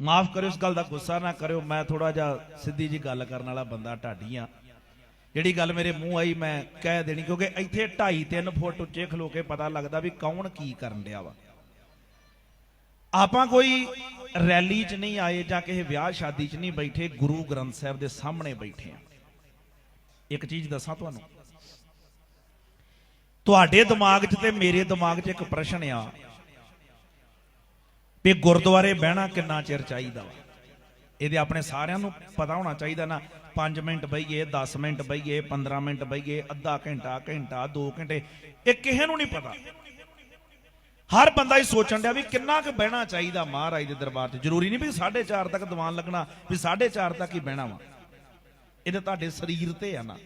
ਮਾਫ ਕਰਿਓ, ਇਸ ਗੱਲ ਦਾ ਗੁੱਸਾ ਨਾ ਕਰਿਓ। ਮੈਂ ਥੋੜਾ ਜਿਹਾ ਸਿੱਧੀ ਜੀ ਗੱਲ ਕਰਨ ਵਾਲਾ ਬੰਦਾ ਢਾਡੀ ਆ ਜਿਹੜੀ ਗੱਲ ਮੇਰੇ ਮੂੰਹ ਆਈ, ਮੈਂ ਕਹਿ ਦੇਣੀ, ਕਿਉਂਕਿ ਇੱਥੇ 2.5 3 ਫੁੱਟ ਉੱਚੇ ਖਲੋ ਕੇ ਪਤਾ ਲੱਗਦਾ ਵੀ ਕੌਣ ਕੀ ਕਰਨ ਡਿਆ ਵਾ। ਆਪਾਂ ਕੋਈ ਰੈਲੀ 'ਚ ਨਹੀਂ ਆਏ ਜਾਂ ਕਿਸੇ ਵਿਆਹ ਸ਼ਾਦੀ 'ਚ ਨਹੀਂ ਬੈਠੇ, ਗੁਰੂ ਗ੍ਰੰਥ ਸਾਹਿਬ ਦੇ ਸਾਹਮਣੇ ਬੈਠੇ ਆ। ਇੱਕ ਚੀਜ਼ ਦੱਸਾਂ ਤੁਹਾਨੂੰ? ਤੁਹਾਡੇ ਦਿਮਾਗ 'ਚ ਤੇ ਮੇਰੇ ਦਿਮਾਗ 'ਚ ਇੱਕ ਪ੍ਰਸ਼ਨ ਆ। ਵੀ ਗੁਰਦੁਆਰੇ ਬਹਿਣਾ ਕਿੰਨਾ ਚਿਰ ਚਾਹੀਦਾ ਵਾ? ਇਹਦੇ ਆਪਣੇ ਸਾਰਿਆਂ ਨੂੰ ਪਤਾ ਹੋਣਾ ਚਾਹੀਦਾ ਨਾ 5 ਮਿੰਟ ਬਈਏ 10 ਮਿੰਟ ਬਈਏ 15 ਮਿੰਟ ਬਈਏ, ਅੱਧਾ ਘੰਟਾ ਘੰਟਾ 2 ਘੰਟੇ, ਇਹ ਕਿਸੇ ਨੂੰ ਨਹੀਂ ਪਤਾ। ਹਰ ਬੰਦਾ ਹੀ ਸੋਚਣ ਡਿਆ ਵੀ ਕਿੰਨਾ ਕੁ ਬਹਿਣਾ ਚਾਹੀਦਾ ਮਹਾਰਾਜ ਦੇ ਦਰਬਾਰ 'ਚ। ਜ਼ਰੂਰੀ ਨਹੀਂ ਵੀ 4:30 ਤੱਕ ਦੀਵਾਨ ਲੱਗਣਾ, ਵੀ 4:30 ਤੱਕ ਹੀ ਬਹਿਣਾ ਵਾ। ਇਹਦੇ ਤੁਹਾਡੇ ਸਰੀਰ ਤੇ ਆ ਨਾ।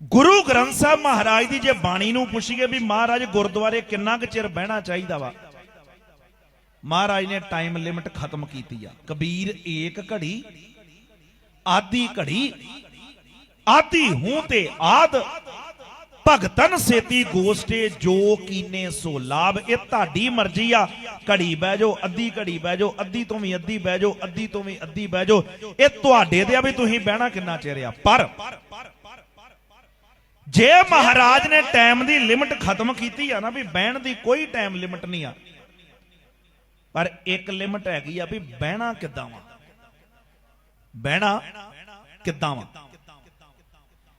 ਗੁਰੂ ਗ੍ਰੰਥ ਸਾਹਿਬ ਮਹਾਰਾਜ ਦੀ ਜੇ ਬਾਣੀ ਨੂੰ ਪੁੱਛੀਏ ਵੀ ਮਹਾਰਾਜ ਗੁਰਦੁਆਰੇ ਕਿੰਨਾ ਕੁ ਚਿਰ ਬਹਿਣਾ ਚਾਹੀਦਾ ਵਾ? ਮਹਾਰਾਜ ਨੇ ਟਾਈਮ ਲਿਮਟ ਖਤਮ ਕੀਤੀ ਆ। ਕਬੀਰ ਏਕ ਘੜੀ, ਆਦੀ ਘੜੀ, ਆਦੀ ਹੂੰ ਤੇ ਆਦ, ਭਗਤਨ ਸੇਤੀ ਗੋਸਟੇ ਜੋ ਕੀਨੇ ਸੋ ਲਾਭ, ਇਹ ਤੁਹਾਡੀ ਮਰਜ਼ੀ ਆ। ਘੜੀ ਬਹਿ ਜਾਓ, ਅੱਧੀ ਘੜੀ ਬਹਿ ਜਾਓ, ਅੱਧੀ ਤੋਂ ਵੀ ਅੱਧੀ ਬਹਿ ਜਾਓ, ਅੱਧੀ ਤੋਂ ਵੀ ਅੱਧੀ ਬਹਿ ਜਾਓ। ਇਹ ਤੁਹਾਡੇ ਤੇ ਆ ਵੀ ਤੁਸੀਂ ਬਹਿਣਾ ਕਿੰਨਾ ਚਿਰ ਆ। ਪਰ ਜੇ ਮਹਾਰਾਜ ਨੇ ਟਾਈਮ ਦੀ ਲਿਮਟ ਖਤਮ ਕੀਤੀ ਆ ਨਾ ਵੀ ਬਹਿਣ ਦੀ ਕੋਈ ਟਾਈਮ ਲਿਮਟ ਨਹੀਂ ਆ ਪਰ ਇੱਕ ਲਿਮਟ ਹੈਗੀ ਆ ਵੀ ਬਹਿਣਾ ਕਿੱਦਾਂ ਵਾ? ਬਹਿਣਾ ਕਿੱਦਾਂ ਵਾ?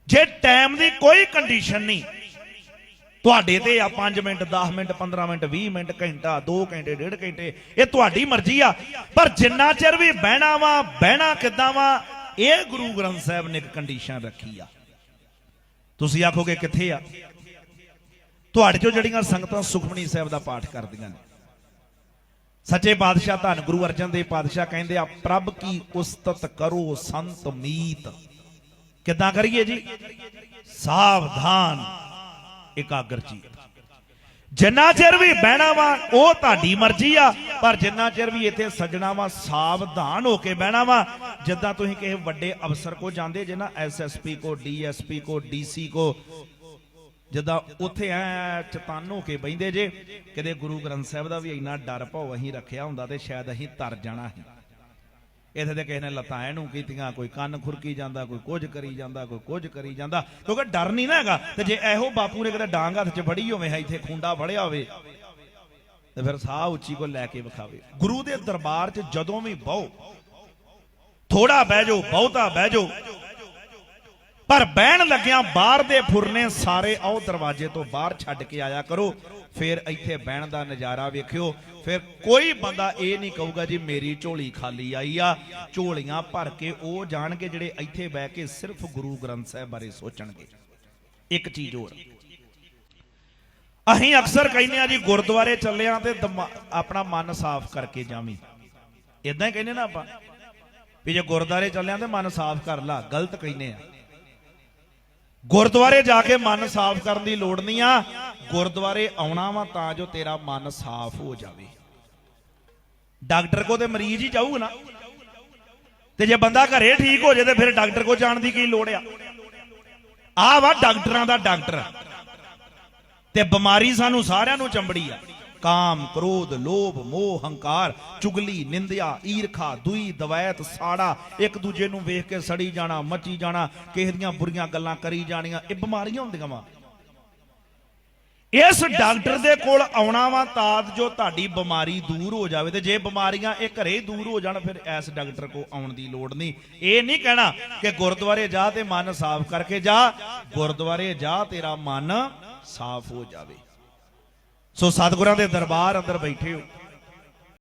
ਜੇ ਟਾਈਮ ਦੀ ਕੋਈ ਕੰਡੀਸ਼ਨ ਨਹੀਂ, ਤੁਹਾਡੇ ਤੇ ਆ 5 ਮਿੰਟ 10 ਮਿੰਟ 15 ਮਿੰਟ 20 ਮਿੰਟ, ਘੰਟਾ 2 ਘੰਟੇ, ਡੇਢ ਘੰਟੇ, ਇਹ ਤੁਹਾਡੀ ਮਰਜ਼ੀ ਆ। ਪਰ ਜਿੰਨਾ ਚਿਰ ਵੀ ਬਹਿਣਾ ਵਾ, ਬਹਿਣਾ ਕਿੱਦਾਂ ਵਾ, ਇਹ ਗੁਰੂ ਗ੍ਰੰਥ ਸਾਹਿਬ ਨੇ ਇੱਕ ਕੰਡੀਸ਼ਨ ਰੱਖੀ ਆ। ਤੁਸੀਂ ਆਖੋਗੇ ਕਿੱਥੇ ਆ? ਤੁਹਾਡੇ ਚੋਂ ਜਿਹੜੀਆਂ ਸੰਗਤਾਂ ਸੁਖਮਨੀ ਸਾਹਿਬ ਦਾ ਪਾਠ ਕਰਦੀਆਂ ਨੇ। ਸੱਚੇ ਪਾਤਸ਼ਾਹ ਧੰਨ ਗੁਰੂ ਅਰਜਨ ਦੇਵ ਪਾਤਸ਼ਾਹ ਕਹਿੰਦੇ ਆ, ਪ੍ਰਭ ਕੀ ਉਸਤਤ ਕਰੋ ਸੰਤ ਮੀਤ। ਕਿੱਦਾਂ ਕਰੀਏ ਜੀ? ਸਾਵਧਾਨ, ਇਕਾਗਰ ਜੀ ਜਿੰਨਾ ਚਿਰ ਵੀ ਬਹਿਣਾ ਵਾ, ਉਹ ਤੁਹਾਡੀ ਮਰਜ਼ੀ ਆ, ਪਰ ਜਿੰਨਾ ਚਿਰ ਵੀ ਇੱਥੇ ਸੱਜਣਾ ਵਾ, ਸਾਵਧਾਨ ਹੋ ਕੇ ਬਹਿਣਾ ਵਾ, ਜਿੱਦਾਂ ਤੁਸੀਂ ਕਿਸੇ ਵੱਡੇ ਅਫਸਰ ਕੋ ਜਾਂਦੇ ਜੇ ਨਾ ਐਸਐਸਪੀ ਕੋ ਡੀਐਸਪੀ ਕੋ ਡੀਸੀ ਕੋ ਜਿੱਦਾਂ ਉੱਥੇ ਐ ਚਤਨ ਹੋ ਕੇ ਬੈਂਦੇ ਜੇ ਕਦੇ ਗੁਰੂ ਗ੍ਰੰਥ ਸਾਹਿਬ ਦਾ ਵੀ ਇੰਨਾ ਡਰ ਭਉ ਅਸੀਂ ਰੱਖਿਆ ਹੁੰਦਾ ਤੇ ਸ਼ਾਇਦ ਅਸੀਂ ਤਰ ਜਾਣਾ ਸੀ। ਇੱਥੇ ਤੇ ਕਿਸੇ ਨੇ ਲੱਤਾਂ ਇਹਨੂੰ ਕੀਤੀਆਂ, ਕੋਈ ਕੰਨ ਖੁਰਕੀ ਜਾਂਦਾ, ਕੋਈ ਕੁਝ ਕਰੀ ਜਾਂਦਾ, ਕੋਈ ਕੁਝ ਕਰੀ ਜਾਂਦਾ। ਕਿਉਂਕਿ ਡਰ ਨਹੀਂ ਨਾ ਹੈਗਾ, ਤੇ ਜੇ ਇਹੋ ਬਾਪੂ ਨੇ ਕਿਤੇ ਡਾਂਗ ਹੱਥ 'ਚ ਫੜੀ ਹੋਵੇ, ਹੈ ਇੱਥੇ ਖੁੰਡਾ ਫੜਿਆ ਹੋਵੇ, ਤੇ ਫਿਰ ਸਾਹ ਉੱਚੀ ਕੋ ਲੈ ਕੇ ਵਿਖਾਵੇ। ਗੁਰੂ ਦੇ ਦਰਬਾਰ 'ਚ ਜਦੋਂ ਵੀ ਬਹੁ ਥੋੜਾ ਬਹਿ ਜਾਓ, ਬਹੁਤਾ ਬਹਿ ਜਾਓ ਪਰ ਬਹਿਣ ਲੱਗਿਆਂ ਬਾਹਰ ਦੇ ਫੁਰਨੇ ਸਾਰੇ ਆਓ ਦਰਵਾਜ਼ੇ ਤੋਂ ਬਾਹਰ ਛੱਡ ਕੇ ਆਇਆ ਕਰੋ। ਫਿਰ ਇੱਥੇ ਬਹਿਣ ਦਾ ਨਜ਼ਾਰਾ ਵੇਖਿਓ। ਫਿਰ ਕੋਈ ਬੰਦਾ ਇਹ ਨਹੀਂ ਕਹੂਗਾ, ਜੀ ਮੇਰੀ ਝੋਲੀ ਖਾਲੀ ਆਈ ਆ, ਝੋਲੀਆਂ ਭਰ ਕੇ ਉਹ ਜਾਣਗੇ ਜਿਹੜੇ ਇੱਥੇ ਬਹਿ ਕੇ ਸਿਰਫ ਗੁਰੂ ਗ੍ਰੰਥ ਸਾਹਿਬ ਬਾਰੇ ਸੋਚਣਗੇ। ਇੱਕ ਚੀਜ਼ ਹੋਰ। ਅਸੀਂ ਅਕਸਰ ਕਹਿੰਦੇ ਆ ਜੀ, ਗੁਰਦੁਆਰੇ ਚੱਲਿਆ ਤੇ ਦਿਮਾ- ਆਪਣਾ ਮਨ ਸਾਫ਼ ਕਰਕੇ ਜਾਵੀਂ। ਇਦਾਂ ਹੀ ਕਹਿੰਦੇ ਨਾ ਆਪਾਂ, ਵੀ ਜੇ ਗੁਰਦੁਆਰੇ ਚੱਲਿਆ ਤੇ ਮਨ ਸਾਫ਼ ਕਰ ਲਾ, ਗਲਤ ਕਹਿੰਦੇ ਆ। ਗੁਰਦੁਆਰੇ ਜਾ ਕੇ ਮਨ ਸਾਫ਼ ਕਰਨ ਦੀ ਲੋੜ ਨਹੀਂ ਆ। ਗੁਰਦੁਆਰੇ ਆਉਣਾ ਵਾ ਤਾਂ ਜੋ ਤੇਰਾ ਮਨ ਸਾਫ਼ ਹੋ ਜਾਵੇ। ਡਾਕਟਰ ਕੋ ਤੇ ਮਰੀਜ਼ ਹੀ ਜਾਊਗਾ ਨਾ। ਤੇ ਜੇ ਬੰਦਾ ਘਰੇ ਠੀਕ ਹੋ ਜੇ ਤੇ ਫਿਰ ਡਾਕਟਰ ਕੋ ਜਾਣ ਦੀ ਕੀ ਲੋੜ ਆ? ਆ ਵਾ ਡਾਕਟਰਾਂ ਦਾ ਡਾਕਟਰ। ਤੇ ਬਿਮਾਰੀ ਸਾਨੂੰ ਸਾਰਿਆਂ ਨੂੰ ਚੰਬੜੀ ਆ। ਕਾਮ, ਕ੍ਰੋਧ, ਲੋਭ, ਮੋਹ, ਹੰਕਾਰ, ਚੁਗਲੀ, ਨਿੰਦਿਆ, ਈਰਖਾ, ਦੁਈ, ਦਵੈਤ, ਸਾੜਾ, ਇੱਕ ਦੂਜੇ ਨੂੰ ਵੇਖ ਕੇ ਸੜੀ ਜਾਣਾ, ਮੱਚੀ ਜਾਣਾ, ਕਿਸੇ ਦੀਆਂ ਬੁਰੀਆਂ ਗੱਲਾਂ ਕਰੀ ਜਾਣੀਆਂ, ਇਹ ਬਿਮਾਰੀਆਂ ਹੁੰਦੀਆਂ ਵਾ। ਇਸ ਡਾਕਟਰ ਦੇ ਕੋਲ ਆਉਣਾ ਵਾ ਤਾਦ ਜੋ ਤੁਹਾਡੀ ਬਿਮਾਰੀ ਦੂਰ ਹੋ ਜਾਵੇ ਤੇ ਜੇ ਬਿਮਾਰੀਆਂ ਇਹ ਘਰੇ ਦੂਰ ਹੋ ਜਾਣ, ਫਿਰ ਇਸ ਡਾਕਟਰ ਕੋ ਆਉਣ ਦੀ ਲੋੜ ਨਹੀਂ। ਇਹ ਨਹੀਂ ਕਹਿਣਾ ਕਿ ਗੁਰਦੁਆਰੇ ਜਾ ਤੇ ਮਨ ਸਾਫ਼ ਕਰਕੇ ਜਾ, ਗੁਰਦੁਆਰੇ ਜਾ ਤੇਰਾ ਮਨ ਸਾਫ਼ ਹੋ ਜਾਵੇ। ਸੋ ਸਤਿਗੁਰਾਂ ਦੇ ਦਰਬਾਰ ਅੰਦਰ ਬੈਠੇ ਹੋ।